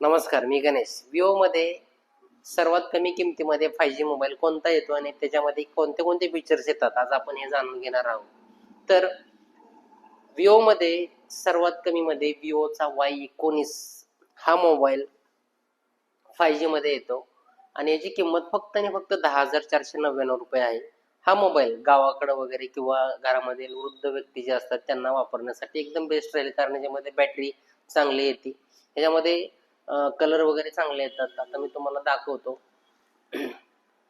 नमस्कार मी गणेश. विओमध्ये सर्वात कमी किमतीमध्ये फाय जी मोबाईल कोणता येतो आणि त्याच्यामध्ये कोणते कोणते फीचर्स येतात आज आपण हे जाणून घेणार आहोत. तर विओमध्ये सर्वात कमीमध्ये विओचा वाय एकोणीस हा मोबाईल फाय जी मध्ये येतो आणि याची किंमत फक्त आणि फक्त दहा हजार चारशे नव्याण्णव रुपये आहे. हा मोबाईल गावाकडं वगैरे किंवा घरामध्ये वृद्ध व्यक्ती जे असतात त्यांना वापरण्यासाठी एकदम बेस्ट राहील कारण याच्यामध्ये बॅटरी चांगली येते. याच्यामध्ये कलर वगैरे चांगले येतात. आता मी तुम्हाला दाखवतो.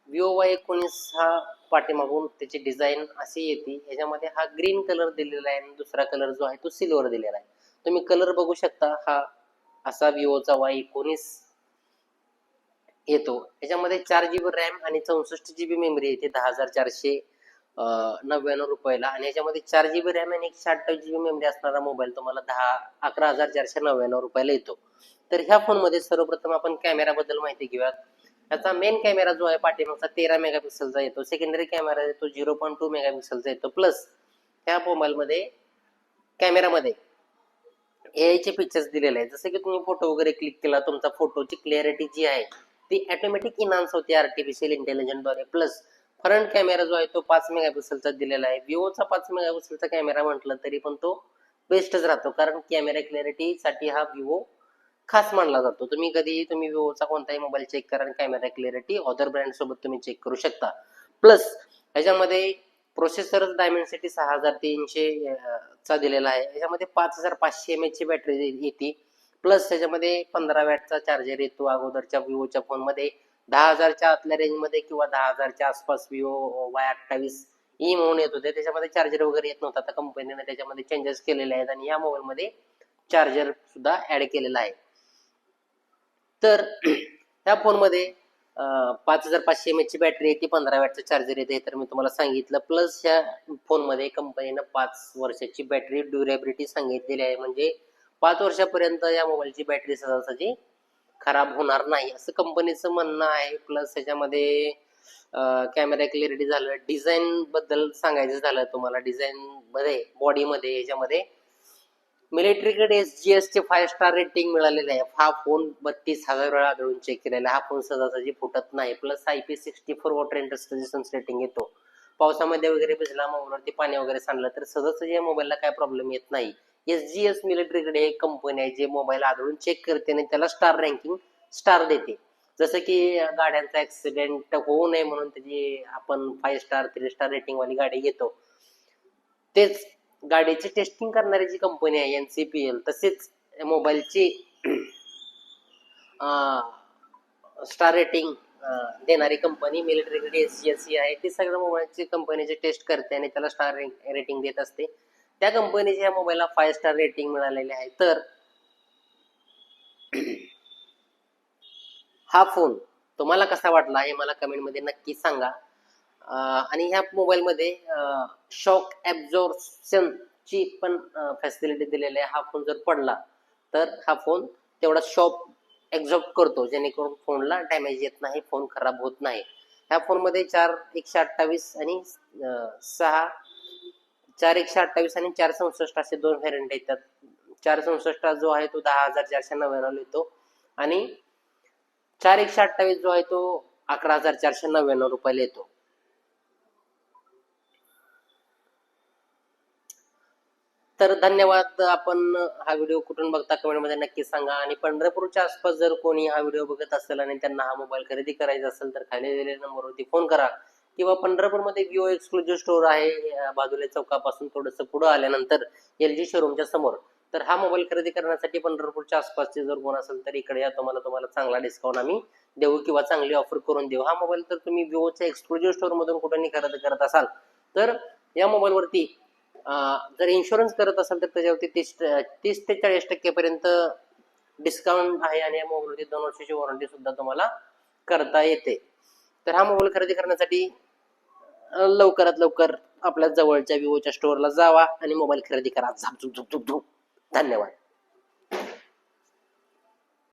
विवो वाय एकोणीस हा पाठीमागून त्याची डिझाईन अशी येते. ह्याच्यामध्ये हा ग्रीन कलर दिलेला आहे आणि दुसरा कलर जो आहे तो सिल्वर दिलेला आहे. तुम्ही कलर बघू शकता. हा असा विओचा वाय एकोणीस येतो. याच्यामध्ये चार जीबी रॅम आणि चौसष्ट जीबी मेमरी येते. दहा हजार चारशे नव्याण्णव रुपयाला. आणि याच्यामध्ये चार जीबी रॅम आणि एकशे अठ्ठावीस जीबी मेमरी असणारा मोबाईल तुम्हाला दहा अकरा हजार चारशे नव्याण्णव रुपयाला येतो. तर ह्या फोनमध्ये सर्वप्रथम आपण कॅमेराबद्दल माहिती घेऊयात. याचा मेन कॅमेरा जो आहे पाठीमागचा तेरा मेगापिक्सलचा येतो. सेकंडरी कॅमेरा येतो झिरो पॉईंट टू मेगापिक्सलचा येतो. प्लस ह्या मोबाईलमध्ये कॅमेरामध्ये एआयचे फीचर्स दिलेले आहेत. जसं की तुम्ही फोटो वगैरे क्लिक केला तुमचा फोटोची क्लिअरिटी जी आहे ती ऑटोमॅटिक इन्हान्स होते आर्टिफिशियल इंटेलिजन्सद्वारे प्लस फ्रंट कॅमेरा जो आहे तो पाच मेगापिक्सलचा दिलेला आहे. विवोचा पाच मेगापिक्सलचा कॅमेरा म्हटलं तरी पण तो बेस्टच राहतो. कारण कॅमेरा क्लॅरिटीसाठी हा विवो खास मानला जातो. तुम्ही कधी तुम्ही विवोचा कोणताही मोबाईल चेक करा आणि कॅमेरा क्लिअरिटी अदर ब्रँड सोबत तुम्ही चेक करू शकता. प्लस ह्याच्यामध्ये प्रोसेसर डायमेन्सिटी सहा हजार तीनशे चा दिलेला आहे. याच्यामध्ये पाच हजार पाचशे एम ची बॅटरी येते. प्लस त्याच्यामध्ये पंधरा वॅटचा चार्जर येतो अगोदरच्या विवोच्या फोनमध्ये. दहा हजारच्या आतल्या रेंजमध्ये किंवा दहा हजारच्या आसपास विवो वाय अठ्ठावीस ई म्हणून येत होते. त्याच्यामध्ये चार्जर वगैरे येत नव्हता. आता कंपनीने त्याच्यामध्ये चेंजेस केलेले आहेत आणि या मोबाईलमध्ये चार्जर सुद्धा ऍड केलेला आहे. तर ह्या फोनमध्ये पाच हजार पाचशे एम ची बॅटरी येते पंधरा वॅटचं चार्जर येते तर मी तुम्हाला सांगितलं. प्लस ह्या फोनमध्ये कंपनीनं पाच वर्षाची बॅटरी ड्युरेबिलिटी सांगितलेली आहे. म्हणजे पाच वर्षापर्यंत या मोबाईलची बॅटरी सहजासहजी खराब होणार नाही. असं कंपनीचं म्हणणं आहे. प्लस ह्याच्यामध्ये कॅमेरा क्लिअरिटी झालं. डिझाईन बद्दल सांगायचं झालं तुम्हाला. डिझाईन मध्ये बॉडीमध्ये याच्यामध्ये मिलिटरीकडे एस जी एस चे फाय स्टार रेटिंग मिळालेलं आहे हा फोन बत्तीस हजार वेळा आढळून चेक केलेला हा फोन सहजासहजी फुटत नाही. Plus I P sixty four water and dust resistance rating येतो. पावसामध्ये वगैरे भिजला मोबाईलवरती पाणी वगैरे सांडलं तर सहजासहजी या मोबाईलला काय प्रॉब्लेम येत नाही. एस जी एस मिलिटरीकडे एक कंपनी आहे जे मोबाईल आढळून चेक करते आणि त्याला स्टार रँकिंग स्टार देते. जसं की गाड्यांचा ऍक्सिडेंट होऊ नये म्हणून त्याची आपण five star three star rating वाली गाडी घेतो. तेच गाडीची टेस्टिंग करणारी जी कंपनी आहे एनसीपीएल तसेच मोबाईलची स्टार रेटिंग देणारी कंपनी मिलिटरीकडे एस जी एस सी आहे ती सगळं मोबाईलची कंपनीची टेस्ट करते आणि त्याला स्टार रेटिंग देत असते. त्या कंपनीच्या या मोबाईलला फाय स्टार रेटिंग मिळालेले आहे. तर हा फोन तुम्हाला कसा वाटला हे मला कमेंटमध्ये नक्की सांगा. आणि ह्या मोबाईलमध्ये शॉक ची पण फॅसिलिटी दिलेली आहे. हा फोन जर पडला तर हा फोन तेवढा शॉक एक्झॉर्ब करतो. जेणेकरून फोनला डॅमेज येत नाही फोन खराब होत नाही. ह्या फोनमध्ये चार एकशे अठ्ठावीस आणि सहा चार एकशे अठ्ठावीस आणि चार चौसष्ट असे दोन व्हेरियंट येतात. चार चौसष्ट जो आहे तो दहा हजार चारशे नव्याण्णव येतो. आणि चार एकशे अठ्ठावीस जो आहे तो अकरा हजार चारशे नव्याण्णव रुपयाला येतो. तर धन्यवाद आपण हा व्हिडिओ कुठून बघता कमेंटमध्ये नक्की सांगा. आणि पंढरपूरच्या आसपास जर कोणी हा व्हिडिओ बघत असेल आणि त्यांना हा मोबाईल खरेदी करायचा असेल तर खाली दिलेल्या नंबरवरती फोन करा. किंवा पंढरपूरमध्ये विओ एक्सक्लुझिव्ह स्टोर आहे बाजूला चौकापासून थोडंसं पुढं आल्यानंतर एल जी शोरूमच्या समोर. तर हा मोबाईल खरेदी करण्यासाठी पंढरपूरच्या आसपासचे जर कोण असेल तर इकडे या तुम्हाला तुम्हाला चांगला डिस्काउंट आम्ही देऊ किंवा चांगली ऑफर करून देऊ. हा मोबाईल तर तुम्ही विओच्या एक्सक्लुझिव्ह स्टोर मधून कुठेही खरेदी करत असाल तर या मोबाईलवरती जर इन्शुरन्स करत असाल तर त्याच्यावरती तीस तीस ते चाळीस टक्केपर्यंत डिस्काउंट आहे आणि या मोबाईलवरती दोन वर्षाची वॉरंटी सुद्धा तुम्हाला करता येते. तर हा मोबाईल खरेदी करण्यासाठी लवकरात लवकर आपल्या जवळच्या विवोच्या स्टोअरला जावा आणि मोबाईल खरेदी करा. झाप झुक झुक झुक धन्यवाद.